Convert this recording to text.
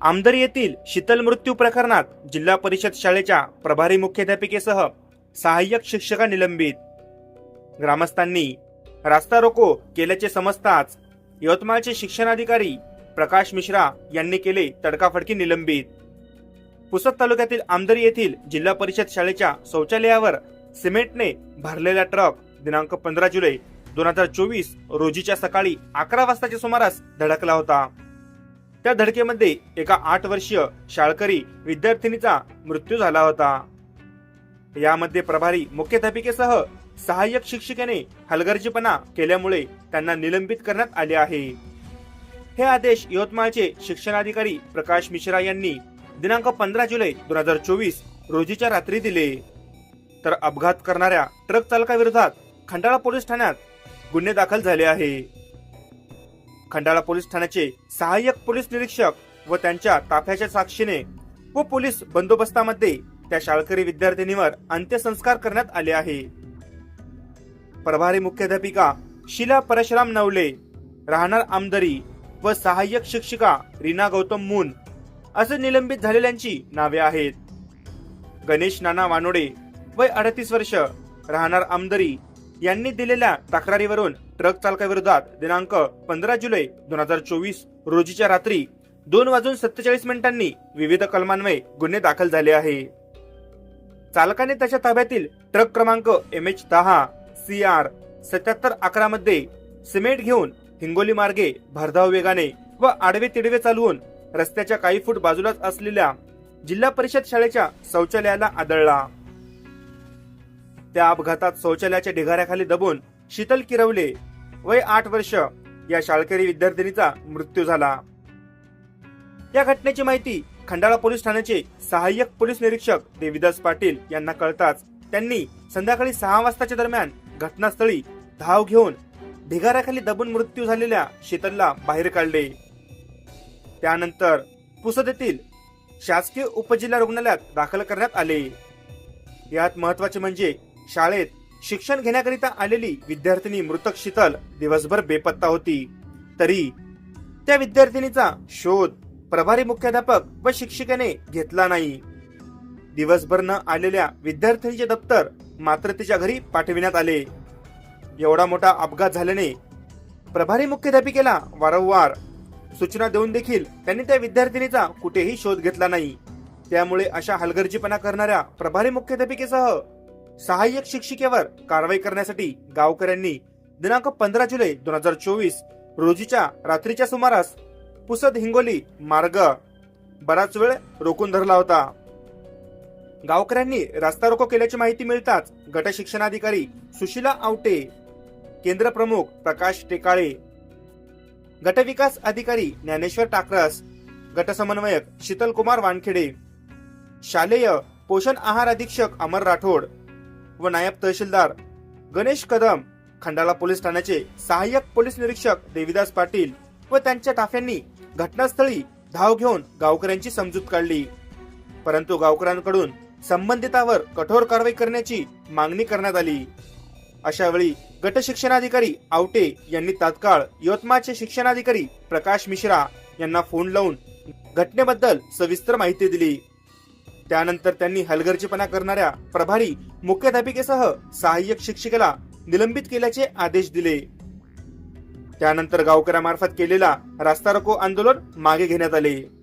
आमदरी येथील शीतल मृत्यू प्रकरणात जिल्हा परिषद शाळेच्या प्रभारी मुख्याध्यापिकेसह सहाय्यक शिक्षका निलंबित. ग्रामस्थांनी रास्ता रोको केल्याचे समजताच यवतमाळचे शिक्षणाधिकारी प्रकाश मिश्रा यांनी केले तडकाफडकी निलंबित. पुसद तालुक्यातील आमदरी येथील जिल्हा परिषद शाळेच्या शौचालयावर सिमेंटने भरलेला ट्रक दिनांक पंधरा जुलै दोन हजार चोवीस रोजीच्या सकाळी अकरा वाजताच्या सुमारास धडकला होता. त्या धडकेमध्ये एका आठ वर्षीय शाळकरी विद्यार्थिनीचा मृत्यू झाला होता. यामध्ये प्रभारी मुख्याध्यापिकेसह सहाय्यक शिक्षिकेने हलगर्जीपणा केल्यामुळे त्यांना निलंबित करण्यात आले आहे. हे आदेश यवतमाळचे शिक्षणाधिकारी प्रकाश मिश्रा यांनी दिनांक पंधरा जुलै दोन हजार चोवीस रोजीच्या रात्री दिले. तर अपघात करणाऱ्या ट्रक चालकाविरोधात खंडाळा पोलीस ठाण्यात गुन्हे दाखल झाले आहे. खंडाळा पोलीस ठाण्याचे सहाय्यक पोलीस निरीक्षक व त्यांच्या ताफ्याच्या साक्षीने व पोलीस बंदोबस्तामध्ये त्या शाळकरी विद्यार्थिनीवर अंत्यसंस्कार करण्यात आले आहे. प्रभारी मुख्याध्यापिका शिला परशुराम नवले राहणार आमदरी व सहाय्यक शिक्षिका रीना गौतम मून असे निलंबित झालेल्यांची नावे आहेत. गणेश नाना वानोडे वय अडतीस वर्ष राहणार आमदरी यांनी दिलेल्या तक्रारीवरून ट्रक चालकाविरोधात दिनांक पंधरा जुलै दोन हजार चोवीस रोजीच्या रात्री दोन वाजून सत्तेचाळीस मिनिटांनी विविध कलमान्वये गुन्हे दाखल झाले आहे. चालकाने त्याच्या ताब्यातील ट्रक क्रमांक एम एच दहा सी आर सत्याहत्तर अकरा मध्ये सिमेंट घेऊन हिंगोली मार्गे भरधाव वेगाने व आडवे तिडवे चालवून रस्त्याच्या काही फूट बाजूलाच असलेल्या जिल्हा परिषद शाळेच्या शौचालयाला आदळला. त्या अपघातात शौचालयाच्या ढिगाऱ्याखाली दबून शीतल किरवले वय आठ वर्ष. या शाळकरी विद्यार्थिनीचा मृत्यू झाला. या घटनेची माहिती खंडाळा पोलीस ठाण्याचे सहाय्यक पोलीस निरीक्षक देविदास पाटील यांना कळताच त्यांनी संध्याकाळी सहा वाजताच्या दरम्यान घटनास्थळी धाव घेऊन ढिगाऱ्याखाली दबून मृत्यू झालेल्या शीतलला बाहेर काढले. त्यानंतर पुसद येथील शासकीय उपजिल्हा रुग्णालयात दाखल करण्यात आले. यात महत्त्वाचे म्हणजे शाळेत शिक्षण घेण्याकरिता आलेली विद्यार्थिनी मृतक शीतल दिवसभर बेपत्ता होती. तरी त्या विद्यार्थिनीचा शोध प्रभारी मुख्याध्यापक व शिक्षिकेने घेतला नाही. दिवसभर न आलेल्या विद्यार्थिनीचे दप्तर मात्र तिच्या घरी पाठविण्यात आले. एवढा मोठा अपघात झाल्याने प्रभारी मुख्याध्यापिकेला वारंवार सूचना देऊन देखील त्यांनी त्या विद्यार्थिनीचा कुठेही शोध घेतला नाही. त्यामुळे अशा हलगर्जीपणा करणाऱ्या प्रभारी मुख्याध्यापिकेसह सहाय्यक शिक्षिकेवर कारवाई करण्यासाठी गावकऱ्यांनी दिनांक पंधरा जुलै दोन हजार चोवीस रोजीच्या रात्रीच्या सुमारास पुसद हिंगोली मार्ग बराच वेळ रोखून धरला होता. गावकऱ्यांनी रस्ता रोको केल्याची माहिती मिळताच गट शिक्षणाधिकारी सुशीला आवटे केंद्र प्रमुख प्रकाश टेकाळे गटविकास अधिकारी ज्ञानेश्वर टाकरस गटसमन्वयक शीतल कुमार वानखेडे शालेय पोषण आहार अधीक्षक अमर राठोड व नायब तहसीलदार गणेश कदम खंडाला पोलीस ठाण्याचे सहाय्यक पोलीस निरीक्षक देविदास पाटील व त्यांच्या ताफ्यांनी घटनास्थळी धाव घेऊन गावकऱ्यांची समजूत काढली. परंतु गावकऱ्यांकडून संबंधितावर कठोर कारवाई करण्याची मागणी करण्यात आली. अशा वेळी गट शिक्षणाधिकारी आवटे यांनी तात्काळ यवतमाळचे शिक्षणाधिकारी प्रकाश मिश्रा यांना फोन लावून घटनेबद्दल सविस्तर माहिती दिली. त्यानंतर त्यांनी हलगर्जीपणा करणाऱ्या प्रभारी मुख्याध्यापिकेसह सहाय्यक शिक्षिकेला निलंबित केल्याचे आदेश दिले. त्यानंतर गावकऱ्यामार्फत केलेला रास्ता रोको आंदोलन मागे घेण्यात आले.